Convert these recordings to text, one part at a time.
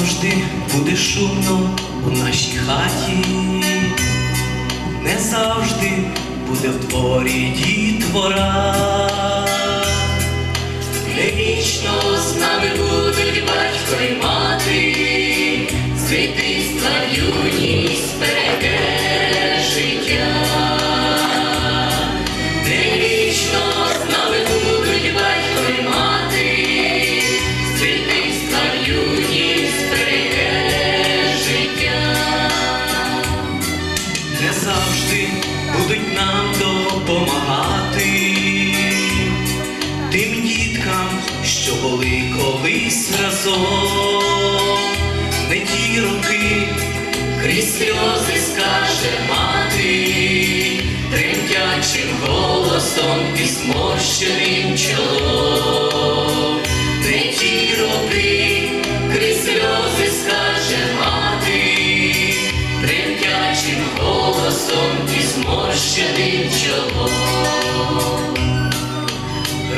завжди буде шумно у нашій хаті, не завжди буде в дворі дітвора. Не вічно з нами будуть батько і мати, з дитинства юність перейде сльози скаже мати, тремтячим голосом і зморщеним чолом. Не ті роки, крізь сльози скаже мати, тремтячим голосом і зморщеним чолом.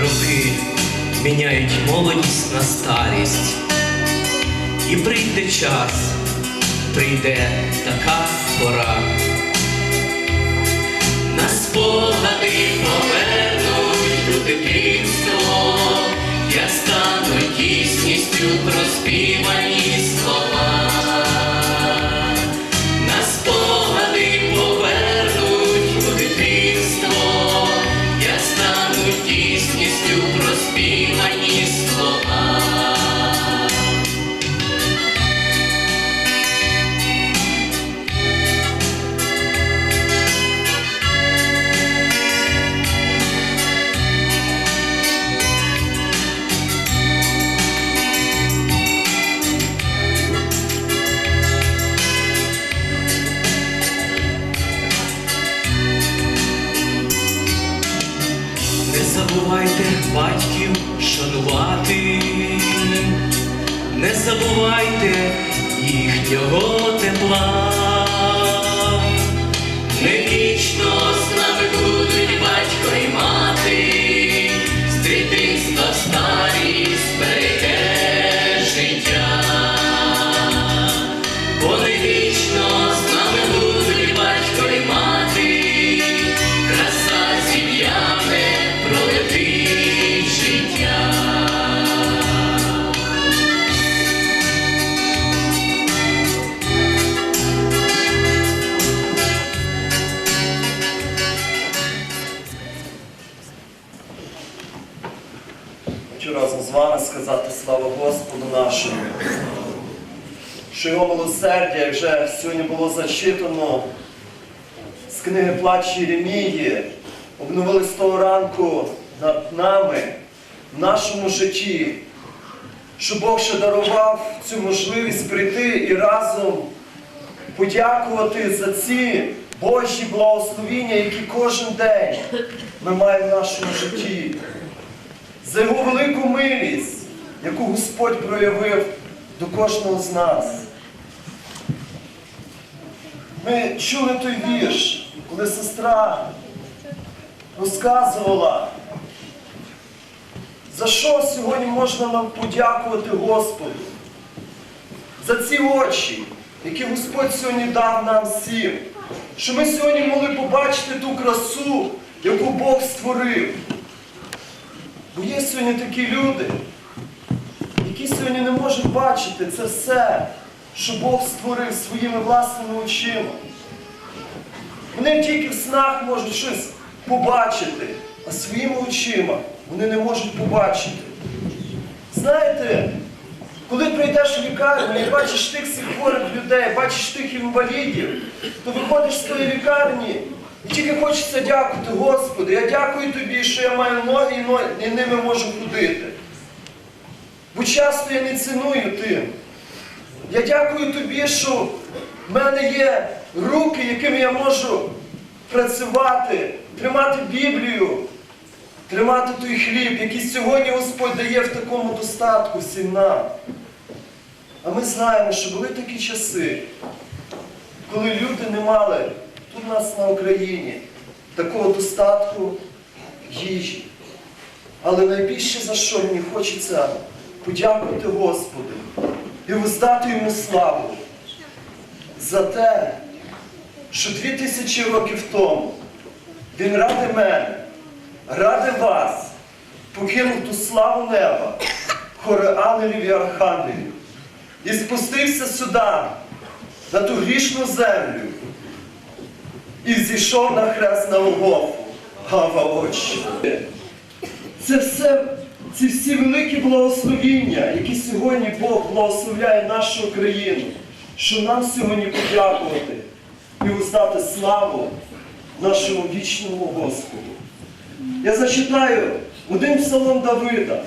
роки міняють молодість на старість, і прийде час, прийде така пора. На спогади повернуть у дитинство, я стану дійсністю проспівані слова. На спогади повернуть у дитинство, я стану дійсністю проспівані слова. Зачитано з книги Плач Єремії, обновили з того ранку над нами в нашому житті, що Бог ще дарував цю можливість прийти і разом подякувати за ці Божі благословіння, які кожен день ми маємо в нашому житті за його велику милість, яку Господь проявив до кожного з нас. Ми чули той вірш, коли сестра розказувала, за що сьогодні можна нам подякувати Господу? За ці очі, які Господь сьогодні дав нам всім, що ми сьогодні могли побачити ту красу, яку Бог створив. Бо є сьогодні такі люди, які сьогодні не можуть бачити це все, що Бог створив своїми власними очима. Вони тільки в снах можуть щось побачити, а своїми очима вони не можуть побачити. Знаєте, коли прийдеш в лікарню і бачиш тих всіх хворих людей, бачиш тих інвалідів, то виходиш з тої лікарні і тільки хочеться дякувати Господи. Я дякую тобі, що я маю ноги і, ними можу ходити. Бо часто я не ціную тим. Я дякую тобі, що в мене є руки, якими я можу працювати, тримати Біблію, тримати той хліб, який сьогодні Господь дає в такому достатку всім нам. А ми знаємо, що були такі часи, коли люди не мали тут у нас на Україні такого достатку їжі. Але найбільше за що мені хочеться подякувати Господу. І воздати йому славу за те, що дві тисячі років тому він ради мене, ради вас покинув ту славу неба, хори ангелів і архангелів, і спустився сюди, на ту грішну землю, і зійшов на хрест на Голгофу. Гава очі. Це все, ці всі великі благословіння, які сьогодні Бог благословляє нашу країну, що нам сьогодні подякувати і узнати славу нашому вічному Господу. Я зачитаю один псалом Давида.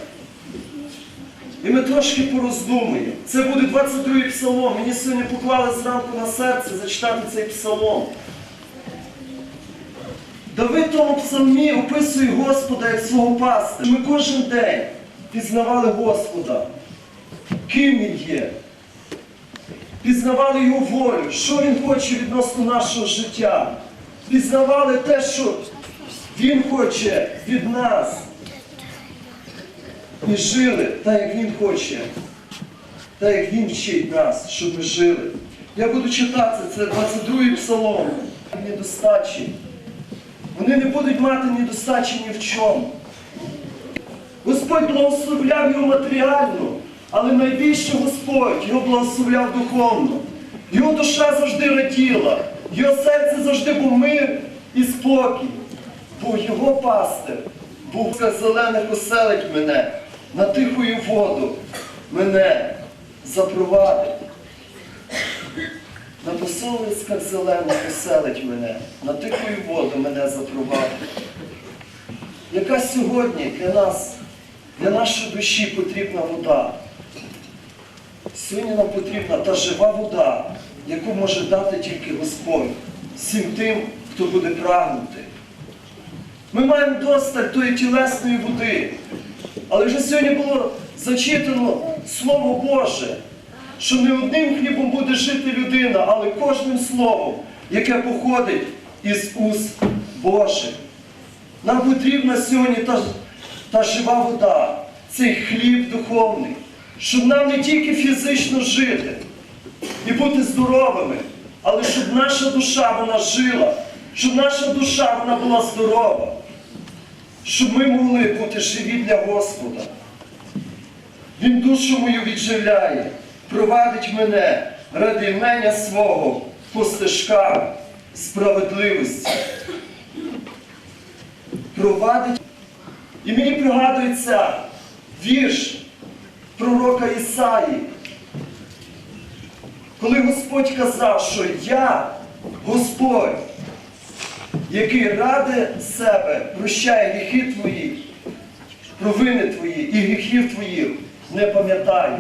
І ми трошки пороздумуємо. Це буде 22-й псалом. Мені сьогодні поклали зранку на серце зачитати цей псалом. Давид тому псалмі описує Господа як свого пастиря. Ми кожен день пізнавали Господа, ким Він є, пізнавали Його волю, що Він хоче відносно нашого життя, пізнавали те, що Він хоче від нас. І жили так, як Він хоче, так як Він вчить нас, щоб ми жили. Я буду читати, це 22-й псалом. Недостачі. Вони не будуть мати недостачі ні в чому. Господь благословляв його матеріально, але найбільше Господь його благословляв духовно. Його душа завжди раділа, його серце завжди був мир і спокій. Бо його пастир був зелених оселить мене, на тихою воду мене запровадить. На посолицьках зелених оселить мене, на тихою воду мене запровадить. Яка сьогодні для нас, для нашої душі потрібна вода? Сьогодні нам потрібна та жива вода, яку може дати тільки Господь всім тим, хто буде прагнути. Ми маємо досталь тої тілесної води, але вже сьогодні було зачитано Слово Боже, що не одним хлібом буде жити людина, але кожним словом, яке походить із уст Божих. Нам потрібна сьогодні та, та жива вода, цей хліб духовний, щоб нам не тільки фізично жити і бути здоровими, але щоб наша душа вона жила, щоб наша душа вона була здорова, щоб ми могли бути живі для Господа. Він душу мою відживляє, провадить мене ради імення свого по стежках справедливості. Провадить. І мені пригадується вірш пророка Ісаї, коли Господь казав, що я, Господь, який ради себе прощає гріхи твої, провини твої і гріхів твоїх не пам'ятає.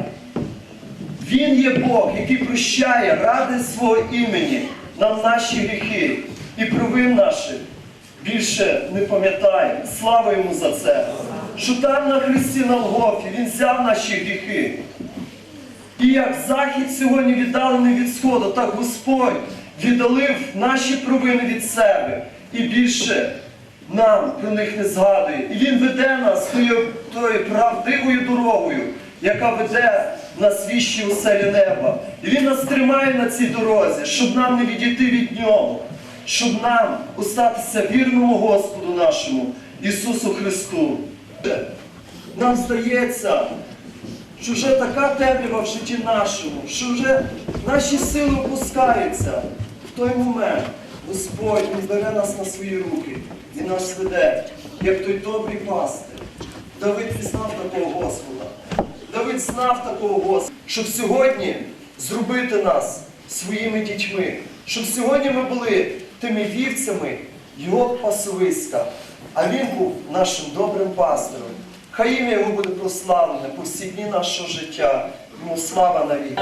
Він є Бог, який прощає ради свого імені нам наші гріхи і провин наших більше не пам'ятає. Слава йому за це. Що там на Христі на Лгофі Він взяв наші гріхи. І як захід сьогодні віддалений від сходу, так Господь віддалив наші провини від себе і більше нам про них не згадує. І Він веде нас тою, тою правдивою дорогою, яка веде на свіщі оселі неба. І Він нас тримає на цій дорозі, щоб нам не відійти від нього, щоб нам остатися вірному Господу нашому, Ісусу Христу. Нам здається, що вже така темрява в житті нашому, що вже наші сили опускаються. В той момент Господь Він бере нас на свої руки і нас веде, як той добрий пастир. Давид пізнав такого Господа. Давид знав такого Господа, щоб сьогодні зробити нас своїми дітьми, щоб сьогодні ми були тими вівцями Його пасовиська, а Він був нашим добрим пастором. Хай ім'я його буде прославлене по всі дні нашого життя. Йому слава навіки.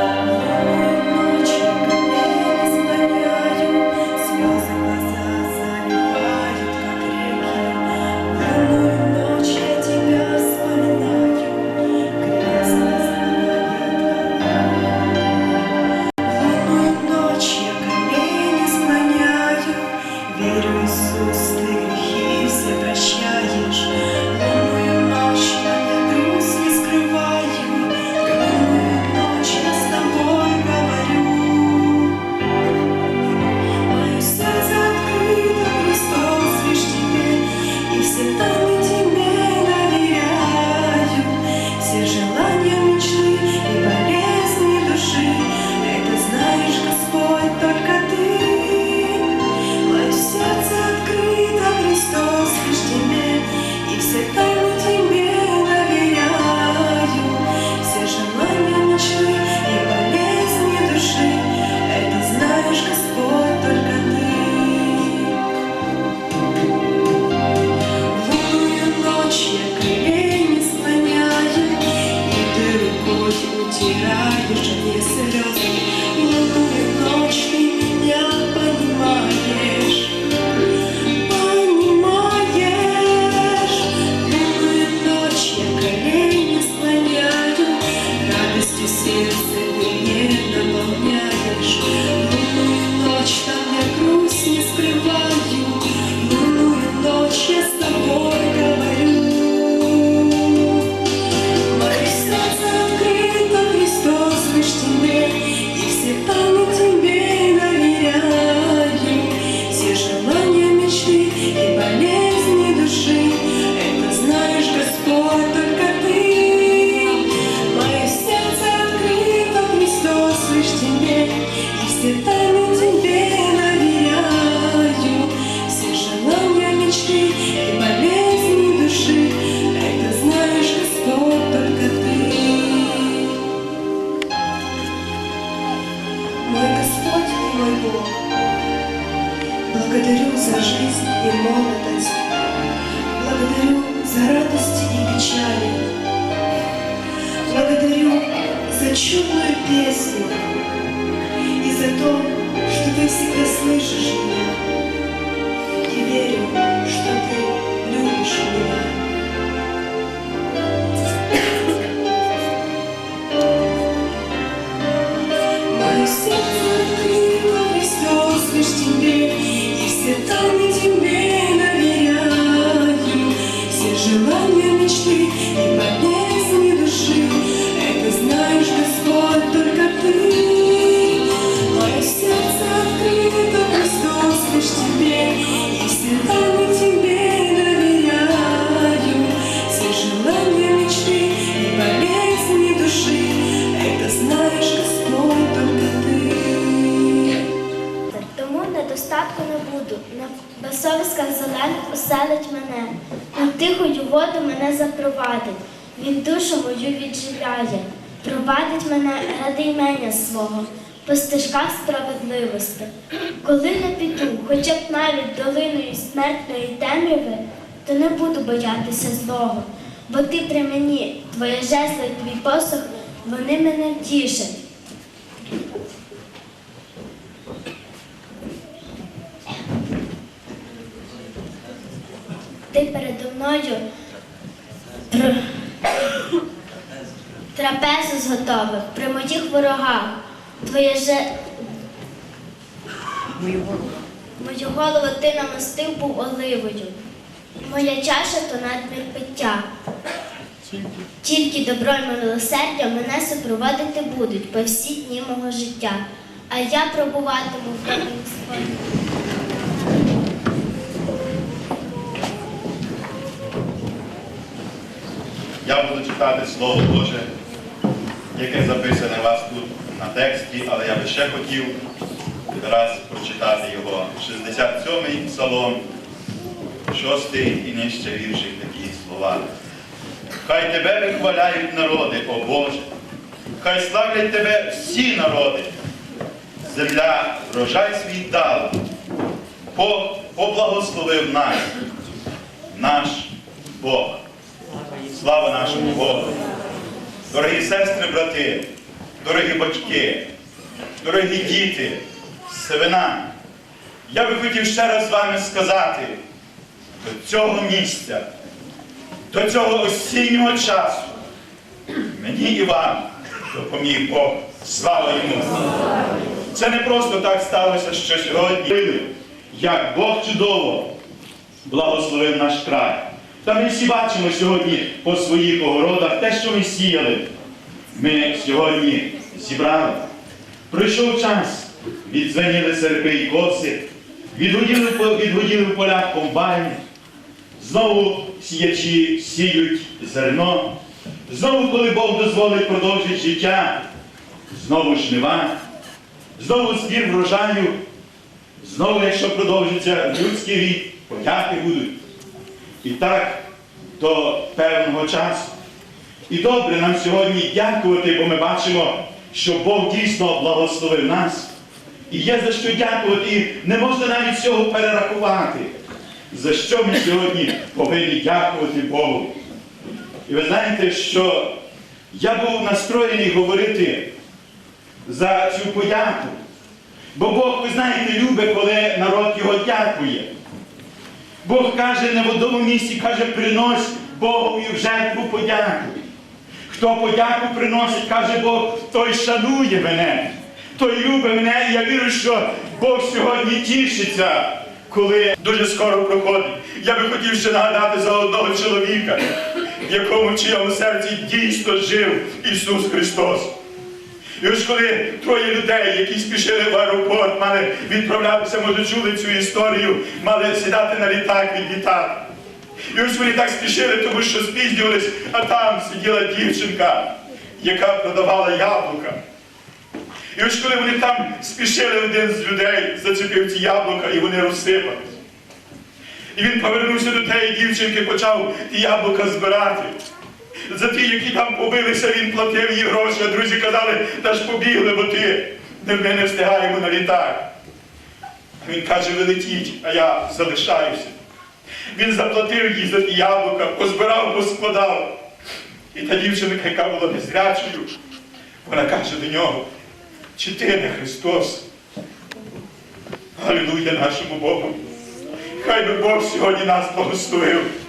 Чудную песню и за то, что ты всегда слышишь меня оселить мене, на тихою воду мене запровадить, він душу мою відживляє, провадить мене ради імення свого, по стежках справедливості. Коли не піду, хоча б навіть долиною смертної темряви, то не буду боятися злого, бо ти при мені, твоє жесло і твій посох, вони мене втішать. Ти передо мною тр... трапезу зготовив при моїх ворогах. Твоє же... Мою голову ти намастив був оливою. Моя чаша то надмір пиття. Тільки добро й милосердя мене супроводити будуть по всі дні мого життя, а я пробуватиму в домі Я буду читати Слово Боже, яке записане у вас тут на тексті, але я би ще хотів раз прочитати його. 67-й псалом, 6 і нижче вірші такі слова. Хай тебе вихваляють народи, о Боже, хай славлять тебе всі народи. Земля врожай свій дала, поблагословив нас, наш Бог. Слава нашому Богу! Дорогі сестри, брати, дорогі батьки, дорогі діти, севина, я би хотів ще раз з вами сказати до цього місця, до цього осіннього часу. Мені і вам допоміг Бог. Слава йому! Це не просто так сталося, що сьогодні, як Бог чудово благословив наш край. Та ми всі бачимо сьогодні по своїх огородах те, що ми сіяли. Ми сьогодні зібрали. Пройшов час, відзвеніли серпи і коси, відгоділи, в полях комбайни. Знову сіячі сіють зерно. Знову, коли Бог дозволить продовжити життя, знову жнива, знову збір врожаю, знову, якщо продовжиться людський рік, подяки будуть. І так до певного часу. І добре нам сьогодні дякувати, бо ми бачимо, що Бог дійсно благословив нас. І є за що дякувати, і не можна навіть цього перерахувати. За що ми сьогодні повинні дякувати Богу. І ви знаєте, що я був настроєний говорити за цю подяку. Бо Бог, ви знаєте, любить, коли народ його дякує. Бог каже не в одному місці, каже, принось Богові в жертву подяку. Хто подяку приносить, каже Бог, той шанує мене, той любить мене. І я вірю, що Бог сьогодні тішиться, коли дуже скоро проходить. Я би хотів ще нагадати за одного чоловіка, в якому чиєму серці дійсно жив Ісус Христос. І ось коли троє людей, які спішили в аеропорт, мали відправлятися, може, чули цю історію, мали сідати на літак, відлітати. І ось вони так спішили, тому що спізнювались, а там сиділа дівчинка, яка продавала яблука. І ось коли вони там спішили, один з людей зачепив ці яблука, і вони розсипались. І він повернувся до тієї дівчинки, почав ті яблука збирати. За ті, які там побилися, він платив їй гроші, а друзі казали, та ж побігли, бо ти ми не встигаємо на літак. А він каже, ви летіть, а я залишаюся. Він заплатив їй за ті яблука, позбирав, поскладав. І та дівчинка, яка була незрячою, вона каже до нього, чи ти не Христос? Алілуя нашому Богу. Хай би Бог сьогодні нас благословив.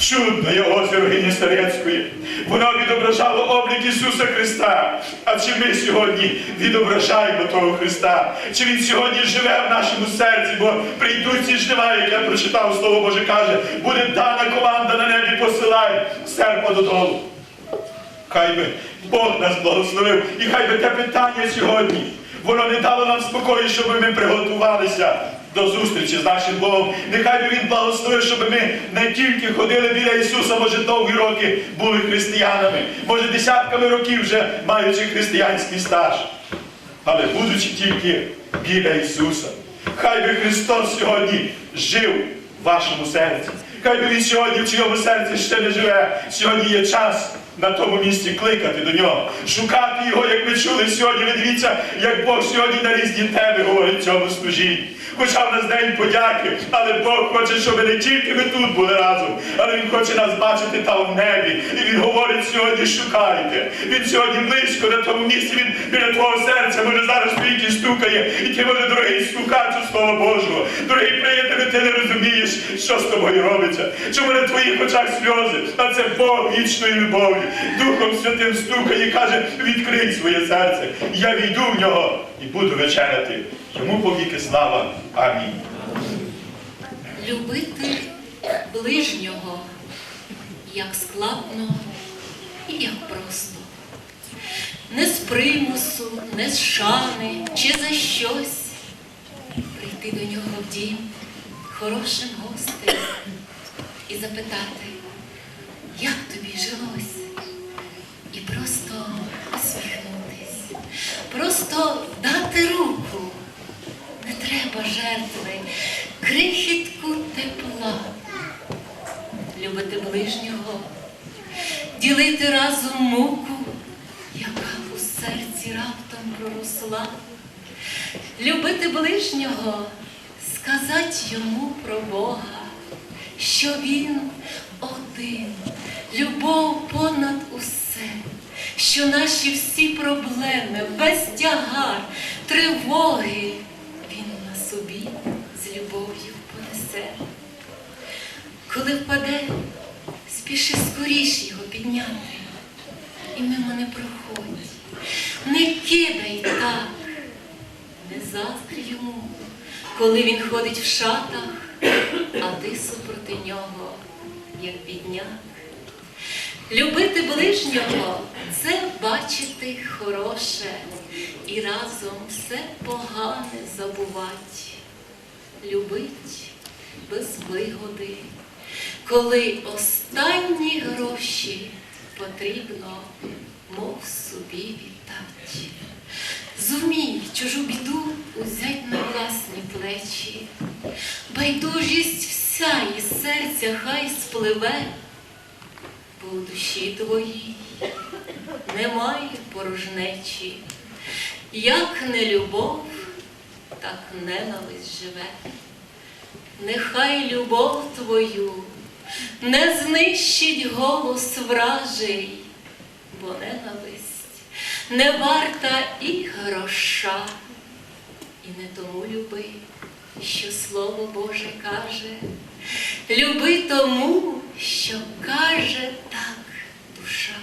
Чудне озеро Генісарецької. Воно відображало облік Ісуса Христа. А чи ми сьогодні відображаємо того Христа? Чи Він сьогодні живе в нашому серці? Бо прийдуть ці жнива, як я прочитав, Слово Боже каже, буде дана команда на небі, посилай серпа додолу. Хай би Бог нас благословив. І хай би те питання сьогодні, воно не дало нам спокою, щоб ми приготувалися до зустрічі з нашим Богом. Нехай Він благословив, щоб ми не тільки ходили біля Ісуса, може довгі роки були християнами, може десятками років вже маючи християнський стаж. Але будучи тільки біля Ісуса, хай би Христос сьогодні жив в вашому серці. Хай би Він сьогодні в чийому серці ще не живе. Сьогодні є час на тому місці кликати до нього, шукати його, як ми чули сьогодні. Ви дивіться, як Бог сьогодні на різні теми говорить цьому служінні. Хоча в нас день подяки, але Бог хоче, щоб не тільки ми тут були разом, але Він хоче нас бачити там в небі. І Він говорить сьогодні, шукайте. Він сьогодні близько на тому місці, він біля твого серця, може зараз і стукає. І ти, може, дорогий слухачу Слова Божого. Дорогий приятелю, ти не розумієш, що з тобою робиться. Чому на твоїх очах сльози? А це Бог вічної любові. Духом Святим стукає і каже, відкрий своє серце. Я війду в нього і буду вечеряти. Йому повіки слава. Амінь. Любити ближнього як складно і як просто. Не з примусу, не з шани чи за щось. Прийти до нього в дім хорошим гостем і запитати, просто дати руку. Не треба жертви, крихітку тепла. Любити ближнього, ділити разом муку, яка у серці раптом проросла. Любити ближнього, сказати йому про Бога, що він один, любов понад усе, що наші всі проблеми, безтягар, тривоги він на собі з любов'ю понесе. Коли впаде, спіши скоріш його підняти, і мимо не проходь, не кидай так, не заздрь йому, коли він ходить в шатах, а ти супроти нього, як бідняк. Любити ближнього це бачити хороше і разом все погане забувати. Любить без вигоди, коли останні гроші потрібно, мов собі віддати. Зумій чужу біду узять на власні плечі, байдужість вся із серця хай спливе, у душі твоїй немає порожнечі, як не любов, так ненависть живе. Нехай любов твою не знищить голос вражий, бо ненависть не варта і гроша. І не тому люби, що Слово Боже каже, люби тому, що каже так душа.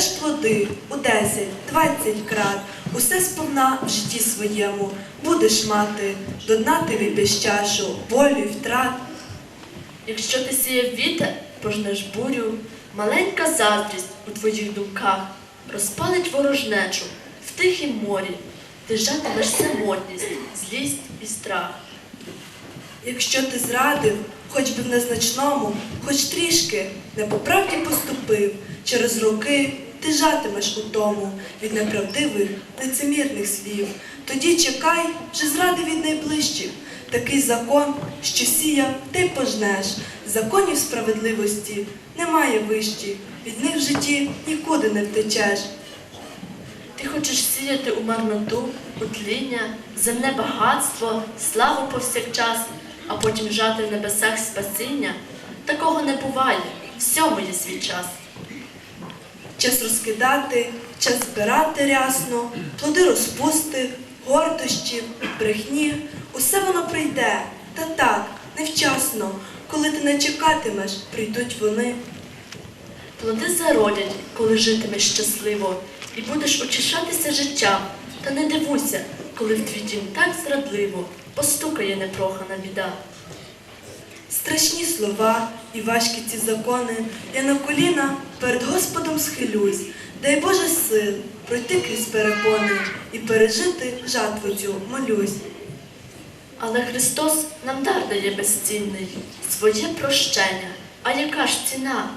Збереш плоди у десять, двадцять крат, усе сповна в житті своєму, будеш мати, до дна ти вип'єш чашу, болю й втрат. Якщо ти сіяв вітер, пожнеш бурю, маленька заздрість у твоїх думках розпалить ворожнечу в тихім морі, ти жатимеш самотність, злість і страх. Якщо ти зрадив, хоч би в незначному, хоч трішки не по правді поступив, через роки ти жатимеш у тому від неправдивих, лицемірних слів. Тоді чекай, вже зради від найближчих. Такий закон, що сіяв, ти пожнеш. Законів справедливості немає вищих, від них в житті нікуди не втечеш. Ти хочеш сіяти у марноту, у тління, земне багатство, славу повсякчас, а потім жати в небесах спасіння? Такого не буває, всьому є свій час. Час розкидати, час збирати рясно, плоди розпусти, гордощів, брехні, усе воно прийде, та так, невчасно, коли ти не чекатимеш, прийдуть вони. Плоди зародять, коли житимеш щасливо, і будеш очищатися життям. Та не дивуйся, коли в твій дім так зрадливо постукає непрохана біда. Страшні слова і важкі ці закони, я на коліна перед Господом схилюсь, дай Боже сил пройти крізь перепони і пережити жатву цю молюсь. Але Христос нам дар дає безцінний, своє прощення. А яка ж ціна?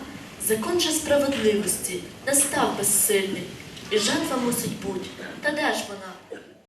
Закон же справедливості настав безсильний, і жатва мусить бути. Та де ж вона?